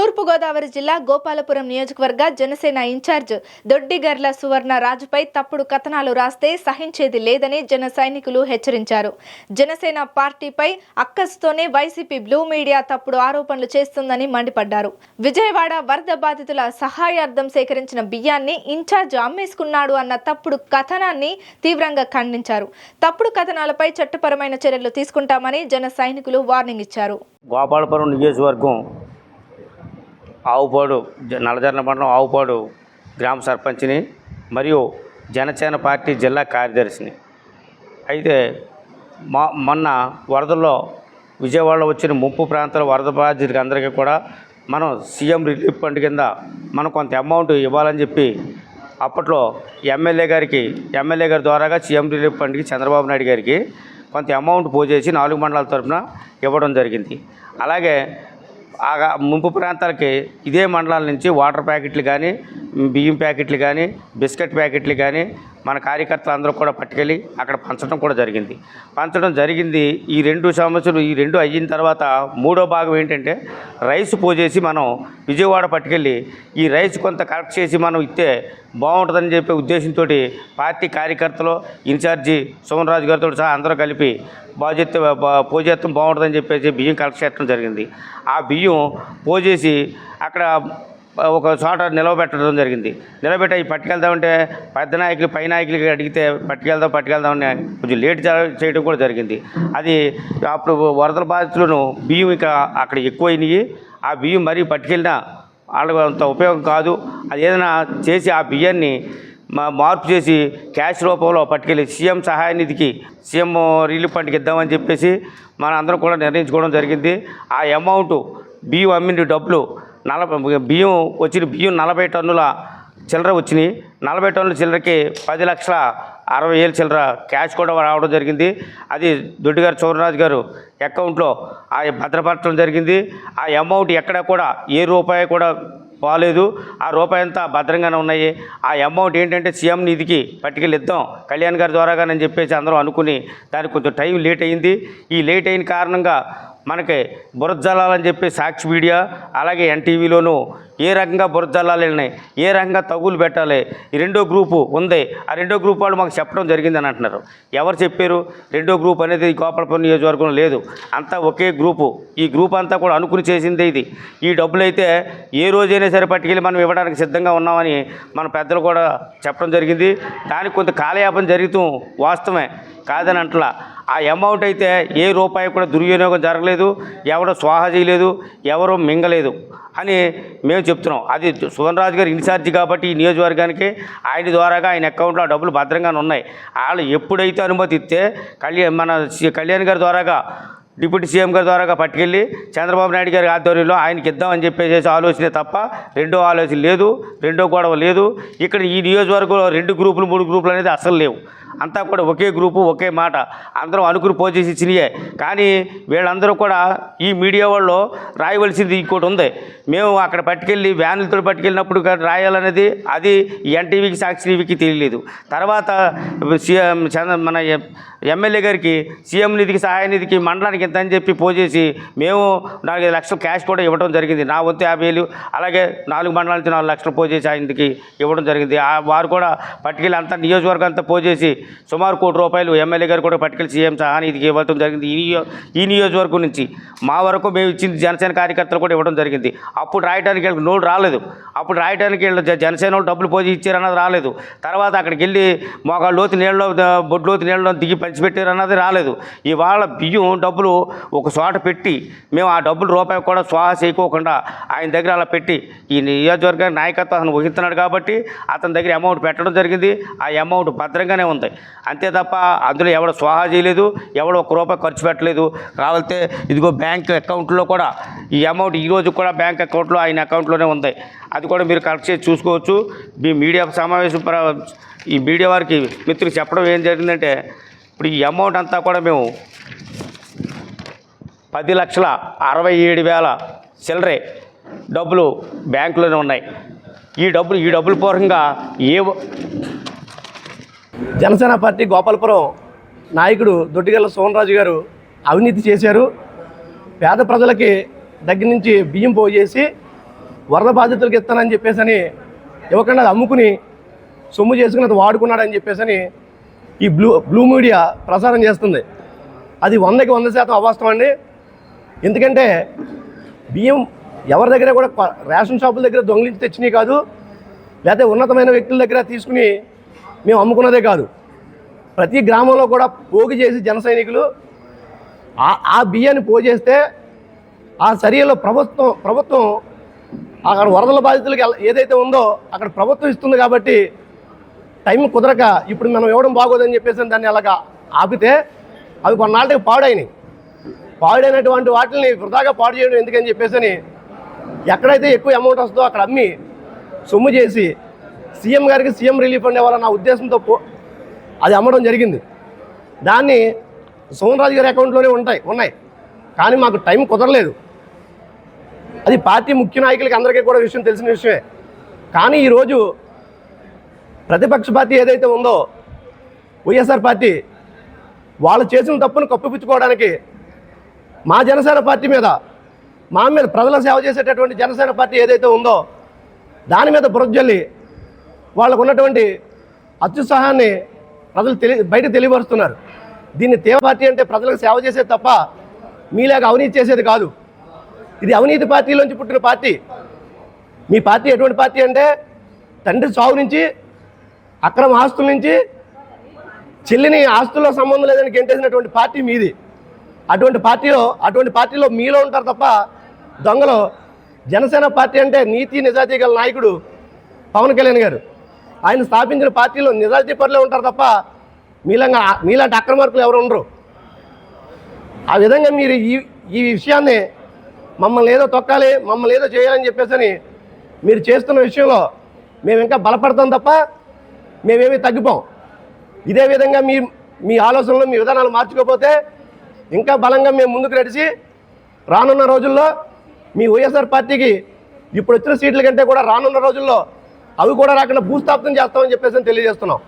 తూర్పుగోదావరి జిల్లా గోపాలపురం నియోజకవర్గ జనసేన ఇన్ఛార్జ్ దొడ్డిగర్ల సువర్ణ రాజుపై తప్పుడు కథనాలు రాస్తే సహించేది లేదని జన సైనికులు హెచ్చరించారు. జనసేన పార్టీపై అక్కస్తోనే వైసీపీ బ్లూ మీడియా తప్పుడు ఆరోపణలు చేస్తుందని మండిపడ్డారు. విజయవాడ వరద బాధితుల సహాయార్థం సేకరించిన బియ్యాన్ని ఇన్ఛార్జ్ అమ్మేసుకున్నాడు అన్న తప్పుడు కథనాన్ని తీవ్రంగా ఖండించారు. తప్పుడు కథనాలపై చట్టపరమైన చర్యలు తీసుకుంటామని జన సైనికులు వార్నింగ్ ఇచ్చారు. గోపాలపురం నియోజకవర్గం ఆవుపాడు జ- నల్లజర్ల మండలం ఆవుపాడు గ్రామ సర్పంచ్ని మరియు జనసేన పార్టీ జిల్లా కార్యదర్శిని. అయితే మా మొన్న వరదల్లో విజయవాడలో వచ్చిన ముంపు ప్రాంతాల వరద బాధితులకి అందరికీ కూడా మనం సీఎం రిలీఫ్ ఫండ్ కింద మనం కొంత అమౌంట్ ఇవ్వాలని చెప్పి అప్పట్లో ఎమ్మెల్యే గారికి ఎమ్మెల్యే గారి ద్వారాగా సీఎం రిలీఫ్ ఫండ్కి చంద్రబాబు నాయుడు గారికి కొంత అమౌంట్ పోజేసి నాలుగు మండలాల తరఫున ఇవ్వడం జరిగింది. అలాగే ముంపు ప్రాంతాలకి ఇదే మండలాల నుంచి వాటర్ ప్యాకెట్లు కానీ బియ్యం ప్యాకెట్లు కానీ బిస్కెట్ ప్యాకెట్లు కానీ మన కార్యకర్తలు అందరూ కూడా పట్టుకెళ్ళి అక్కడ పంచడం కూడా జరిగింది. పంచడం జరిగింది. ఈ రెండు సంవత్సరాలు ఈ రెండు అయిన తర్వాత మూడో భాగం ఏంటంటే రైస్ పోజేసి మనం విజయవాడ పట్టుకెళ్ళి ఈ రైస్ కొంత కలెక్ట్ చేసి మనం ఇస్తే బాగుంటుందని చెప్పే ఉద్దేశంతో పార్టీ కార్యకర్తలు ఇన్ఛార్జి సోమన్ రాజు గారితో సహా అందరూ కలిపి బాధ్యత పోజేత్తం బాగుంటుందని చెప్పేసి బియ్యం కలెక్ట్ చేయడం జరిగింది. ఆ బియ్యం పోజేసి అక్కడ ఒక చోట నిలవబెట్టడం జరిగింది. నిలబెట్టి అవి పట్టుకెళ్దామంటే పెద్ద నాయకులు పై నాయకులకి అడిగితే పట్టుకెళ్దాం పట్టుకెళ్దామని కొంచెం లేట్ చేయడం కూడా జరిగింది. అది అప్పుడు వరదల బాధితులను బియ్యం ఇక అక్కడ ఎక్కువైనాయి. ఆ బియ్యం మరీ పట్టుకెళ్ళినా వాళ్ళకి అంత ఉపయోగం కాదు. అది ఏదైనా చేసి ఆ బియ్యాన్ని మా మార్పు చేసి క్యాష్ రూపంలో పట్టుకెళ్ళి సీఎం సహాయ నిధికి సీఎం రిలీఫ్ ఫండ్కి ఇద్దామని చెప్పేసి మన అందరం కూడా నిర్ణయించుకోవడం జరిగింది. ఆ అమౌంట్ బియ్యం అమ్మిన డబ్బులు నలభై బియ్యం వచ్చిన బియ్యం నలభై టన్నుల చిల్లర వచ్చినాయి నలభై టన్నుల చిల్లరకి పది లక్షల అరవై ఏళ్ళు చిల్లర క్యాష్ కూడా రావడం జరిగింది. అది దొడ్డిగారు చౌరరాజు గారు అకౌంట్లో ఆ భద్రపరచడం జరిగింది. ఆ అమౌంట్ ఎక్కడ కూడా ఏ రూపాయి కూడా పోలేదు. ఆ రూపాయి అంతా భద్రంగానే ఉన్నాయి. ఆ అమౌంట్ ఏంటంటే సీఎం నిధికి పట్టుకెళ్ళి ఇద్దాం కళ్యాణ్ గారి ద్వారాగానని చెప్పేసి అందరూ అనుకుని దానికి కొంచెం టైం లేట్ అయింది. ఈ లేట్ అయిన కారణంగా మనకి బురదజల్లాలని చెప్పి సాక్షి మీడియా అలాగే ఎన్టీవీలోనూ ఏ రకంగా బురద జల్లాలు ఏ రకంగా తగులు పెట్టాలి ఈ రెండో గ్రూపు ఉంది. ఆ రెండో గ్రూప్ వాళ్ళు మాకు చెప్పడం జరిగిందని అంటున్నారు. ఎవరు చెప్పారు? రెండో గ్రూప్ అనేది గోపాలపురం నియోజకవర్గంలో లేదు. అంతా ఒకే గ్రూపు. ఈ గ్రూప్ అంతా కూడా అనుకుని చేసిందే ఇది. ఈ డబ్బులు అయితే ఏ రోజైనా సరే పట్టుకెళ్ళి మనం ఇవ్వడానికి సిద్ధంగా ఉన్నామని మన పెద్దలు కూడా చెప్పడం జరిగింది. దానికి కొంత కాలయాపన జరుగుతూ వాస్తవమే. కాదని అంటలా ఆ అమౌంట్ అయితే ఏ రూపాయి కూడా దుర్వినియోగం జరగలేదు. ఎవడో స్వాహ చేయలేదు ఎవరు మింగలేదు అని మేము చెప్తున్నాం. అది సువర్ణరాజు రాజు గారు ఇన్ఛార్జ్ కాబట్టి ఈ నియోజకవర్గానికి ఆయన ద్వారాగా ఆయన అకౌంట్లో డబ్బులు భద్రంగానే ఉన్నాయి. వాళ్ళు ఎప్పుడైతే అనుమతి ఇస్తే కళ్యాణ్ మన కళ్యాణ్ గారి ద్వారాగా డిప్యూటీ సీఎం గారి ద్వారా పట్టుకెళ్ళి చంద్రబాబు నాయుడు గారి ఆధ్వర్యంలో ఆయనకి ఇద్దామని చెప్పేసి ఆలోచనే తప్ప రెండో ఆలోచన లేదు రెండో గొడవ లేదు. ఇక్కడ ఈ నియోజకవర్గంలో రెండు గ్రూపులు మూడు గ్రూపులు అనేది అసలు లేవు. అంతా కూడా ఒకే గ్రూపు ఒకే మాట. అందరం అనుకుని పోజేసి ఇచ్చినయే. కానీ వీళ్ళందరూ కూడా ఈ మీడియా వాళ్ళు రాయవలసింది ఇంకోటి ఉంది. మేము అక్కడ పట్టుకెళ్ళి వ్యాన్లతో పట్టుకెళ్ళినప్పుడు రాయాలనేది అది ఎన్టీవీకి సాక్షి టీవీకి తెలియలేదు. తర్వాత సీఎం చంద్ర మన ఎం- ఎమ్మెల్యే గారికి సీఎం నిధికి సహాయ నిధికి మండలానికి ఎంత అని చెప్పి పోజేసి మేము నాలుగైదు లక్షలు క్యాష్ కూడా ఇవ్వడం జరిగింది. నా వంతు యాభై వేలు అలాగే నాలుగు మండలాల నుంచి నాలుగు లక్షలు పోజేసి ఆయనకి ఇవ్వడం జరిగింది. ఆ వారు కూడా పట్టుకెళ్ళి అంతా నియోజకవర్గం అంతా పోజేసి సుమారు కోటి రూపాయలు ఎమ్మెల్యే గారు కూడా పట్టుకెళ్ళి సీఎం సహాయ నిధికి ఇవ్వడం జరిగింది. ఈ ఈ నియోజకవర్గం నుంచి మా వరకు మేము ఇచ్చింది జనసేన కార్యకర్తలు కూడా ఇవ్వడం జరిగింది. అప్పుడు రాయడానికి వీళ్ళకి నోడు రాలేదు. అప్పుడు రాయడానికి వీళ్ళు జనసేన వాళ్ళు డబ్బులు పోసి ఇచ్చారన్నది రాలేదు. తర్వాత అక్కడికి వెళ్ళి మోకాళ్ళ లోతు నీళ్ళలో బొడ్లోతు నీళ్ళలో దిగి పంచిపెట్టారు అన్నది రాలేదు. ఇవాళ బియ్యం డబ్బులు ఒక చోట పెట్టి మేము ఆ డబ్బులు రూపాయి కూడా స్వాహ చేయకోకుండా ఆయన దగ్గర అలా పెట్టి ఈ నియోజకవర్గానికి నాయకత్వం అతను వహిస్తున్నాడు కాబట్టి అతని దగ్గర అమౌంట్ పెట్టడం జరిగింది. ఆ అమౌంట్ భద్రంగానే ఉంది. అంతే తప్ప అందులో ఎవడ స్వాహా చేయలేదు ఎవడో ఒక రూపాయి ఖర్చు పెట్టలేదు. కావాలంటే ఇదిగో బ్యాంక్ అకౌంట్లో కూడా ఈ అమౌంట్ ఈ రోజు కూడా బ్యాంక్ అకౌంట్లో ఆయన అకౌంట్లోనే ఉంది. అది కూడా మీరు కలెక్ట్ చేసి చూసుకోవచ్చు. మీ మీడియా సమావేశం ఈ మీడియా వారికి మిత్రులు చెప్పడం ఏం జరిగిందంటే ఇప్పుడు ఈ అమౌంట్ అంతా కూడా మేము పది లక్షల అరవై ఏడు వేల చిల్లరే డబ్బులు బ్యాంకులోనే ఉన్నాయి. ఈ డబ్బులు ఈ డబ్బుల పూర్వకంగా ఏ జనసేన పార్టీ గోపాలపురం నాయకుడు దొడ్డిగల్ల సోమరాజు గారు అవినీతి చేశారు. పేద ప్రజలకి దగ్గర నుంచి బియ్యం పోజేసి వరద బాధితులకు ఇస్తానని చెప్పేసి అని ఇవ్వకుండా అది అమ్ముకుని సొమ్ము చేసుకుని అది వాడుకున్నాడని చెప్పేసి అని ఈ బ్లూ బ్లూ మీడియా ప్రసారం చేస్తుంది. అది వందకి వంద శాతం అవాస్తవం అండి. ఎందుకంటే బియ్యం ఎవరి దగ్గర కూడా రేషన్ షాపుల దగ్గర దొంగిలించి తెచ్చినవి కాదు లేకపోతే ఉన్నతమైన వ్యక్తుల దగ్గర తీసుకుని మేము అమ్ముకున్నదే కాదు. ప్రతి గ్రామంలో కూడా పోగు చేసి జన సైనికులు ఆ ఆ బియ్యాన్ని పోజేస్తే ఆ చర్యలో ప్రభుత్వం ప్రభుత్వం అక్కడ వరదల బాధితులకు ఎలా- ఏదైతే ఉందో అక్కడ ప్రభుత్వం ఇస్తుంది కాబట్టి టైం కుదరక ఇప్పుడు మనం ఇవ్వడం బాగోదని చెప్పేసి దాన్ని అలాగా ఆపితే అవి కొన్నాళ్ళకి పాడైనాయి. పాడైనటువంటి వాటిని వృధాగా పాడు చేయడం ఎందుకని చెప్పేసి అని ఎక్కడైతే ఎక్కువ అమౌంట్ వస్తుందో అక్కడ అమ్మి సొమ్ము చేసి సీఎం గారికి సీఎం రిలీఫ్ అండ్ నా ఉద్దేశంతో పో- అది అమ్మడం జరిగింది. దాన్ని సోమన్ రాజు గారి అకౌంట్లోనే ఉంటాయి ఉన్నాయి. కానీ మాకు టైం కుదరలేదు. అది పార్టీ ముఖ్య నాయకులకి అందరికీ కూడా విషయం తెలిసిన విషయమే. కానీ ఈరోజు ప్రతిపక్ష పార్టీ ఏదైతే ఉందో వైఎస్ఆర్ పార్టీ వాళ్ళు చేసిన తప్పును కప్పిపుచ్చుకోవడానికి మా జనసేన పార్టీ మీద మా మీద ప్రజల సేవ చేసేటటువంటి జనసేన పార్టీ ఏదైతే ఉందో దాని మీద బురజల్లి వాళ్ళకు ఉన్నటువంటి అత్యుత్సాహాన్ని ప్రజలు తెలి బయట తెలియపరుస్తున్నారు. దీన్ని తీవ్ర పార్టీ అంటే ప్రజలకు సేవ చేసేది తప్ప మీలాగా అవినీతి చేసేది కాదు. ఇది అవినీతి పార్టీలోంచి పుట్టిన పార్టీ. మీ పార్టీ ఎటువంటి పార్టీ అంటే తండ్రి చావు నుంచి అక్రమ ఆస్తుల నుంచి చెల్లిని ఆస్తుల్లో సంబంధం లేదని గెంటేసినటువంటి పార్టీ మీది. అటువంటి పార్టీలో అటువంటి పార్టీలో మీలో ఉంటారు తప్ప దొంగలు జనసేన పార్టీ అంటే నీతి నిజాయితీ గల నాయకుడు పవన్ కళ్యాణ్ గారు. ఆయన స్థాపించిన పార్టీలో నిజాయితీ పరులే ఉంటారు తప్ప మీలంగా మీలాంటి అక్రమార్కులు ఎవరు ఉండరు. ఆ విధంగా మీరు ఈ ఈ విషయాన్ని మమ్మల్ని ఏదో తొక్కాలి మమ్మల్ని ఏదో చేయాలని చెప్పేసి అని మీరు చేస్తున్న విషయంలో మేము ఇంకా బలపడతాం తప్ప మేమేమి తగ్గిపోం. ఇదే విధంగా మీ మీ ఆలోచనలు మీ విధానాలు మార్చుకోకపోతే ఇంకా బలంగా మేము ముందుకు నడిచి రానున్న రోజుల్లో మీ వైఎస్ఆర్ పార్టీకి ఇప్పుడు వచ్చిన సీట్ల కంటే కూడా రానున్న రోజుల్లో అవి కూడా రాకుండా భూస్థాపితం చేస్తామని చెప్పేసి అని తెలియజేస్తున్నాం.